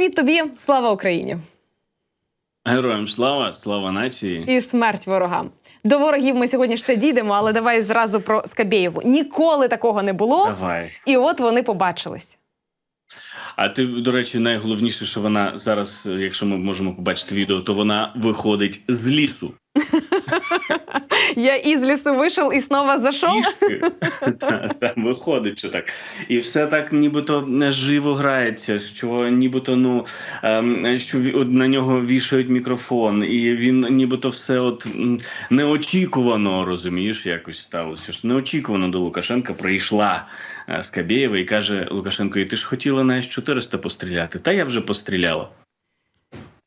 Привіт тобі, слава Україні Героям слава, слава нації. і смерть ворогам. До ворогів ми сьогодні ще дійдемо, але давай зразу про Скабєєву. Ніколи такого не було, Давай. і от вони побачились. А ти, до речі, найголовніше, що вона зараз, якщо ми можемо побачити відео, то вона виходить з лісу. Я із лісу вийшов і знову зайшов. Виходить, що так. І все так нібито живо грається, що нібито ну ем, що на нього вішають мікрофон, і він нібито все от неочікувано розумієш, якось сталося. Неочікувано до Лукашенка прийшла е, Скабєєва і каже Лукашенко: і ти ж хотіла на С-400 постріляти? Та я вже постріляла.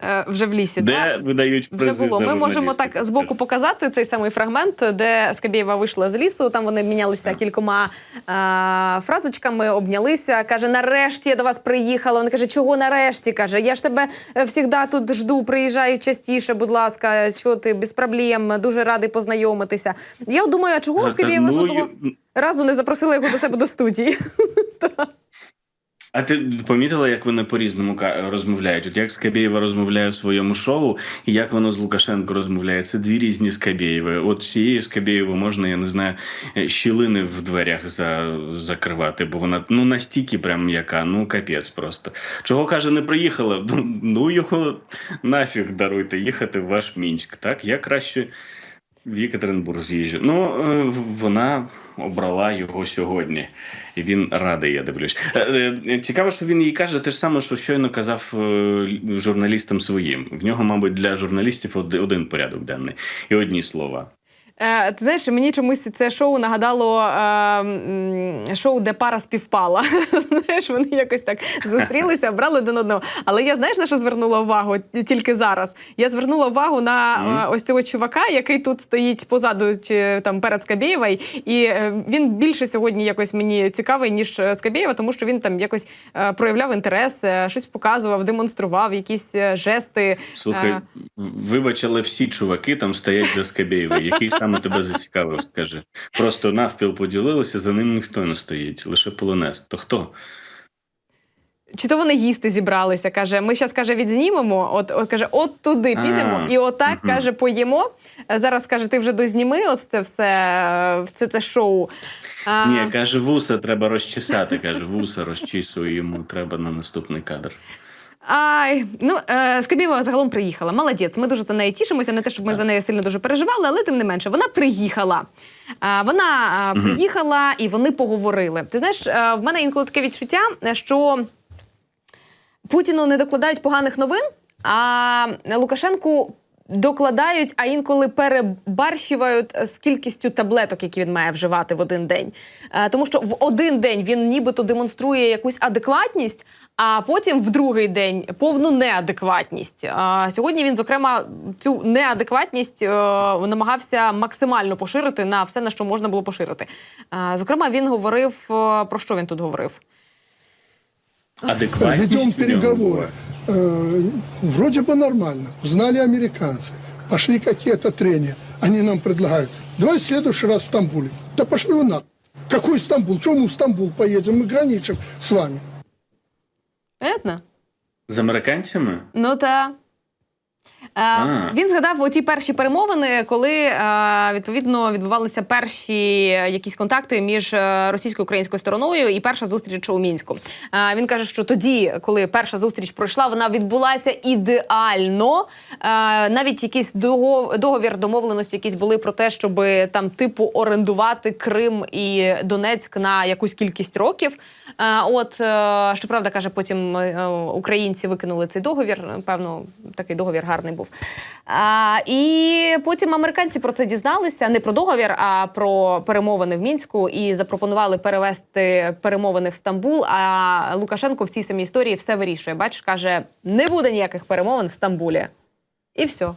Е, вже в лісі. Де так? видають Вже було. Ми можемо так збоку показати цей самий фрагмент, де Скабєєва вийшла з лісу. Там вони мінялися Так. кількома е, фразочками, обнялися. Каже: нарешті я до вас приїхала. Вона каже, чого нарешті? каже, я ж тебе завжди тут жду, приїжджаю частіше, будь ласка, чого ти без проблем, дуже радий познайомитися. Я думаю, а чого Скабєєва ну, жодного разу не запросила його до себе до студії? А ти помітила, як вони по-різному розмовляють? От як Скабєєва розмовляє в своєму шоу, і як воно з Лукашенко розмовляє? Це дві різні Скабєєви. От цією Скабєєву можна, я не знаю, е, щілини в дверях за, закривати, бо вона ну настільки прям м'яка, ну капець просто. Чого каже, не приїхала? Ну його нафіг даруйте їхати в ваш мінськ. Так я краще. В Єкатеринбург з'їжджу. Ну, е, вона обрала його сьогодні, і він радий, я дивлюсь. Е, е, Цікаво, що він їй каже те ж саме, що щойно казав журналістам своїм. В нього, мабуть, для журналістів один порядок денний і одні слова. Е, ти знаєш, мені чомусь це шоу нагадало е, шоу, де пара співпала. знаєш, вони якось так зустрілися, брали один одного. Але я знаєш на що звернула увагу тільки зараз? Я звернула увагу на е, ось цього чувака, який тут стоїть позаду чи там перед Скабєєвою. І він більше сьогодні якось мені цікавий, ніж Скабєєва, тому що він там якось проявляв інтерес, щось показував, демонстрував, якісь жести. Слухай, Е. вибач, всі чуваки там стоять за Скабєєвою. Який саме тебе зацікавив, скажи. Просто навпіл поділилися, за ним ніхто не стоїть, лише полонез. То хто? Чи то вони їсти зібралися? Каже, ми зараз каже, відзнімемо. От, от каже, от туди підемо, і отак мгм. каже, поїмо. Зараз каже, ти вже дозніми ось це все, е, все це шоу. А, Ні, каже, вуса треба розчесати. Каже, вуса розчісує йому треба на наступний кадр. Ай, ну е, Скабєва загалом приїхала. Молодець. Ми дуже за неї тішимося. Не те, щоб ми за неї сильно дуже переживали, але тим не менше, вона приїхала. А, вона а, приїхала і вони поговорили. Ти знаєш, е, в мене інколи таке відчуття, е, що Путіну не докладають поганих новин, а Лукашенку докладають, а інколи перебарщивають з кількістю таблеток, які він має вживати в один день. Е, Тому що в один день він нібито демонструє якусь адекватність, а потім в другий день повну неадекватність. Сьогодні він, зокрема, цю неадекватність е, намагався максимально поширити на все, на що можна було поширити. Е, Зокрема, він говорив е, про що він тут говорив? Адекватність Ведем була Э, Вроде бы нормально. Узнали американцы. Пошли какие-то трения. Они нам предлагают. Давай в следующий раз в Стамбуле. Да пошли вы нахуй. Какой Стамбул? Чего мы в Стамбул поедем? Мы граничим с вами. Понятно? З американцями? Ну та. Е, А. Він згадав оті перші перемовини, коли е, відповідно відбувалися перші якісь контакти між е, російською і українською стороною, і перша зустріч у мінську. Е, він каже, що тоді, коли перша зустріч пройшла, вона відбулася ідеально. Е, навіть якийсь дого- договір домовленості, якісь були про те, щоб там типу орендувати Крим і Донецьк на якусь кількість років. Е, От е, щоправда, каже, потім е, українці викинули цей договір. Певно, такий договір гарний був. А, і потім американці про це дізналися не про договір, а про перемовини в мінську і запропонували перевести перемовини в Стамбул. А Лукашенко в цій самій історії все вирішує. Бачиш, каже, не буде ніяких перемовин в Стамбулі. І все.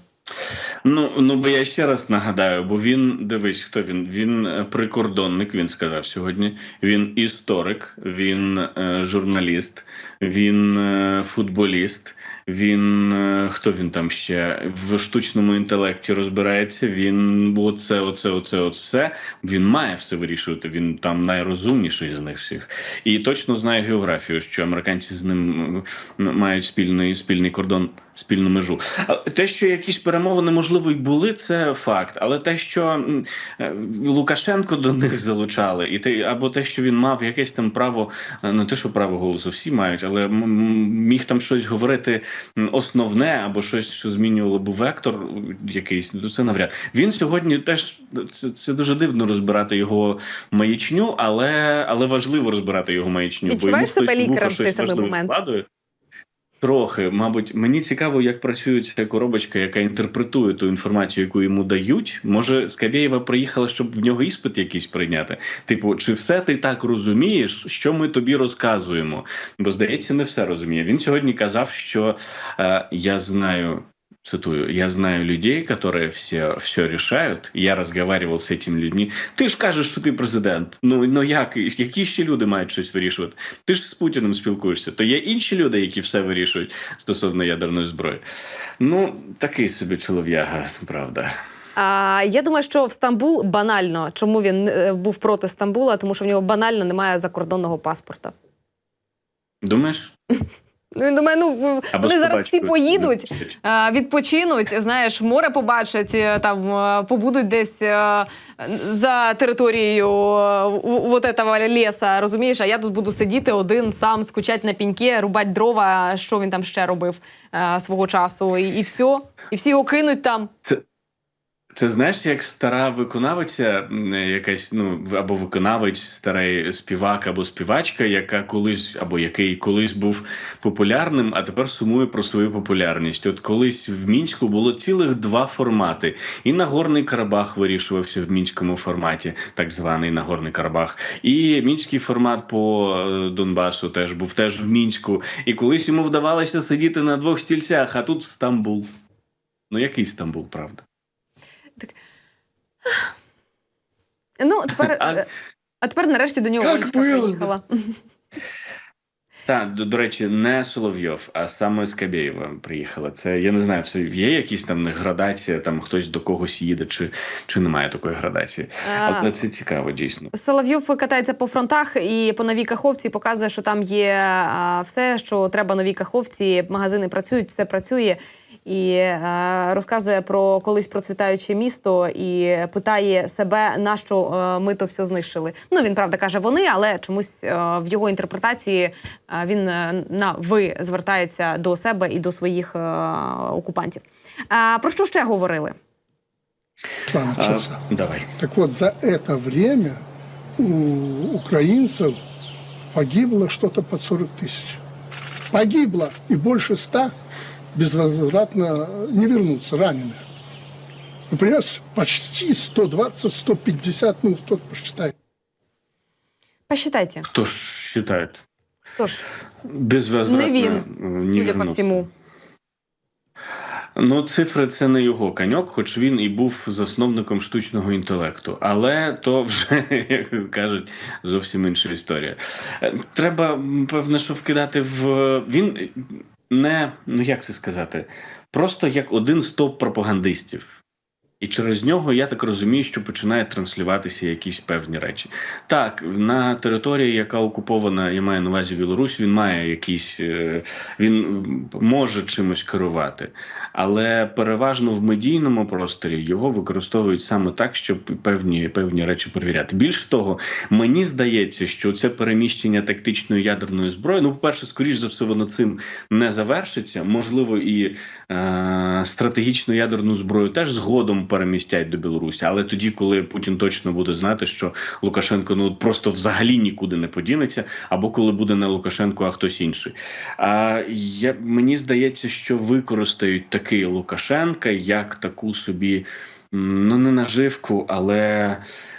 Ну, ну бо я ще раз нагадаю, бо він дивись, хто він? Він е, прикордонник, він сказав сьогодні. Він історик, він е, журналіст, він е, футболіст, Він е, хто він там ще в штучному інтелекті розбирається. Він оце, оце, оце, оце. Він має все вирішувати. Він там найрозумніший з них всіх, і точно знає географію, що американці з ним мають спільний спільний кордон, спільну межу. Те, що якісь перемовини можливо й були, це факт. Але те, що е, Лукашенко до них залучали, і те, або те, що він мав якесь там право, е, не те, що право голосу всі мають, але міг там щось говорити основне, або щось, що змінювало б вектор якийсь, то це навряд. Він сьогодні теж це, це дуже дивно розбирати його маячню, але, але важливо розбирати його маячню. Відчуваєш бо йому себе в лікарем в цей самий момент? вкладує. Трохи, мабуть, мені цікаво, як працює ця коробочка, яка інтерпретує ту інформацію, яку йому дають. Може, Скабєєва приїхала, щоб в нього іспит якийсь прийняти. Типу, чи все ти так розумієш, що ми тобі розказуємо? Бо здається, не все розуміє. Він сьогодні казав, що е, я знаю. Цитую, я знаю людей, которые все, все решают. Я разговаривал з этими людьми. Ти ж кажеш, що ти президент. Ну ну як які ще люди мають щось вирішувати? Ти ж з Путіним спілкуєшся. То є інші люди, які все вирішують стосовно ядерної зброї. Ну такий собі чолов'яга, правда. А, я думаю, що в Стамбул банально, чому він е, був проти Стамбула, тому що в нього банально немає закордонного паспорта. Думаєш? Ну, Він думає, ну Або вони зараз всі поїдуть, відпочинуть, знаєш, море побачать, е, там е, побудуть десь е, за територією вот этого леса, розумієш? А я тут буду сидіти один сам, скучать на піньки, рубать дрова. Що він там ще робив свого часу, і, і все. І всі його кинуть там. Це, це знаєш, як стара виконавиця, якась ну або виконавець, старий співак або співачка, яка колись або який колись був популярним, а тепер сумує про свою популярність. От колись в мінську було цілих два формати, і Нагорний Карабах вирішувався в мінському форматі, так званий Нагорний Карабах, і мінський формат по е, Донбасу теж був теж в мінську. І колись йому вдавалося сидіти на двох стільцях, а тут Стамбул. Ну який Стамбул, правда? Ну тепер, А- е, а тепер нарешті до нього Як приїхала. Так, до, до речі, не Соловйов, а саме Скабєєва приїхала. Це я не знаю, це є якісь там градація, там хтось до когось їде, чи, чи немає такої градації. А, Але це цікаво, дійсно. Соловйов катається по фронтах і по новій каховці показує, що там є все, що треба новій каховці. Магазини працюють, все працює. І е, розказує про колись процвітаюче місто і питає себе, на що е, ми то все знищили. Ну він правда каже вони, але чомусь е, в його інтерпретації е, він е, на ви звертається до себе і до своїх е, окупантів. Про що ще говорили? Два А, давай. Так вот, за это время у украинцев погибло что-то под 40 тысяч. Погибло и больше ста безвозвратно не вернутся раненых. Например, почти 120-150, ну, кто посчитает. Посчитайте. Хто ж вважає? Хто ж Безвозвратно не він, не судя по вернувся. всьому. Ну, цифри це не його коньок, хоч він і був засновником штучного інтелекту. Але то вже, як кажуть, зовсім інша історія. Е, Треба, м, певне, що вкидати в він не ну як це сказати, просто як один з топ-пропагандистів. І через нього я так розумію, що починає транслюватися якісь певні речі. Так, на території, яка окупована, я маю на увазі Білорусь, він має якісь, е, він може чимось керувати, але переважно в медійному просторі його використовують саме так, щоб певні, певні речі перевіряти. Більше того, мені здається, що це переміщення тактичної ядерної зброї. Ну, по-перше, скоріш за все, воно цим не завершиться. Можливо, і е, стратегічну ядерну зброю теж згодом перемістять до Білорусі, але тоді, коли Путін точно буде знати, що Лукашенко ну просто взагалі нікуди не подінеться, або коли буде не Лукашенко, а хтось інший. А я мені здається, що використають такий Лукашенка як таку собі ну не наживку, але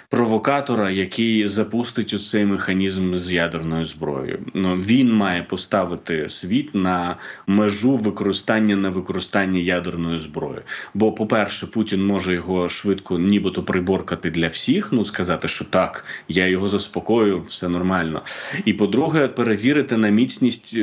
провокатора, який запустить у цей механізм з ядерною зброєю. Ну він має поставити світ на межу використання на використання ядерної зброї. Бо, по-перше, Путін може його швидко, нібито приборкати для всіх. Ну сказати, що так, я його заспокою, все нормально. І по-друге, перевірити на міцність е,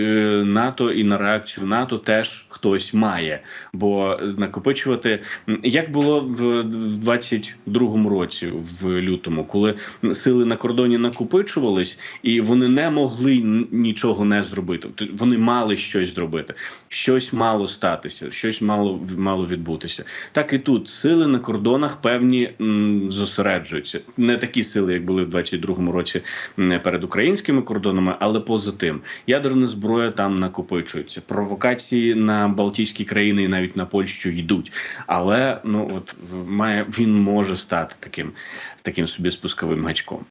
НАТО і на реакцію НАТО теж хтось має. Бо накопичувати як було в 22-му році, в лютому, коли сили на кордоні накопичувались, і вони не могли нічого не зробити. Вони мали щось зробити, щось мало статися, щось мало мало відбутися. Так і тут сили на кордонах певні м, зосереджуються. Не такі сили, як були в 22-му році перед українськими кордонами, але поза тим ядерна зброя там накопичується. Провокації на Балтійські країни і навіть на Польщу йдуть. Але ну от має він може стати таким таким таким собі спусковим гачком.